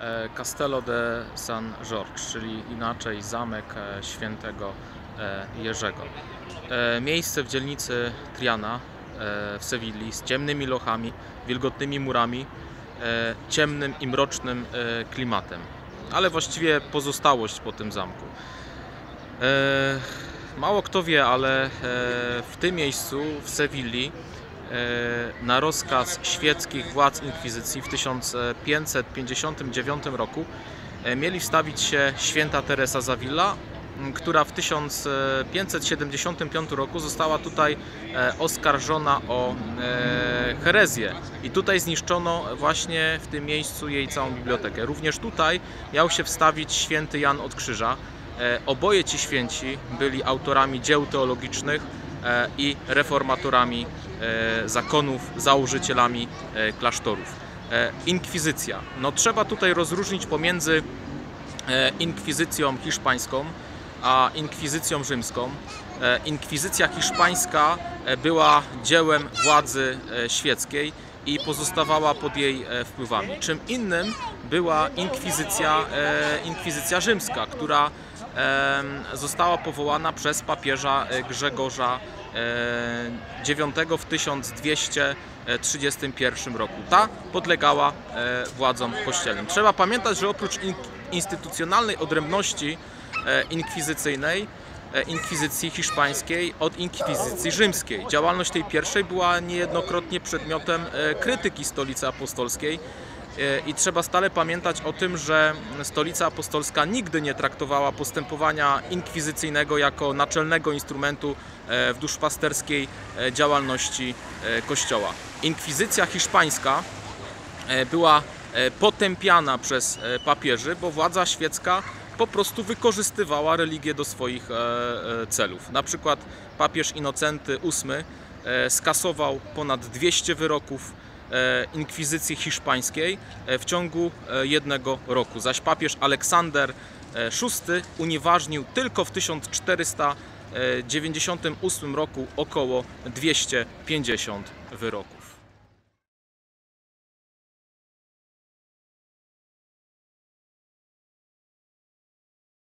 e, Castello de San Jorge, czyli inaczej zamek e, świętego e, Jerzego. Miejsce w dzielnicy Triana w Sewilli z ciemnymi lochami, wilgotnymi murami, ciemnym i mrocznym klimatem, ale właściwie pozostałość po tym zamku. Mało kto wie, ale w tym miejscu, w Sewilli, na rozkaz świeckich władz inkwizycji w 1559 roku e, mieli wstawić się święta Teresa Zavilla, m, która w 1575 roku została tutaj e, oskarżona o e, herezję i tutaj zniszczono właśnie w tym miejscu jej całą bibliotekę. Również tutaj miał się wstawić święty Jan od Krzyża. E, Oboje ci święci byli autorami dzieł teologicznych e, i reformatorami e, zakonów, założycielami e, klasztorów. E, Inkwizycja. No trzeba tutaj rozróżnić pomiędzy e, inkwizycją hiszpańską a inkwizycją rzymską. E, Inkwizycja hiszpańska e, była dziełem władzy e, świeckiej i pozostawała pod jej e, wpływami. Czym innym była inkwizycja, e, inkwizycja rzymska, która została powołana przez papieża e, Grzegorza e, IX w 1231 roku. Ta podlegała e, władzom kościelnym. Trzeba pamiętać, że oprócz in- instytucjonalnej odrębności e, inkwizycyjnej, e, inkwizycji hiszpańskiej od inkwizycji rzymskiej. Działalność tej pierwszej była niejednokrotnie przedmiotem e, krytyki stolicy apostolskiej. I trzeba stale pamiętać o tym, że Stolica Apostolska nigdy nie traktowała postępowania inkwizycyjnego jako naczelnego instrumentu e, w duszpasterskiej e, działalności e, Kościoła. Inkwizycja hiszpańska była potępiana przez papieży, bo władza świecka po prostu wykorzystywała religię do swoich celów. Na przykład papież Inocenty VIII skasował ponad 200 wyroków inkwizycji hiszpańskiej e, w ciągu e, jednego roku, zaś papież Aleksander e, VI unieważnił tylko w 1498 roku około 250 wyroków.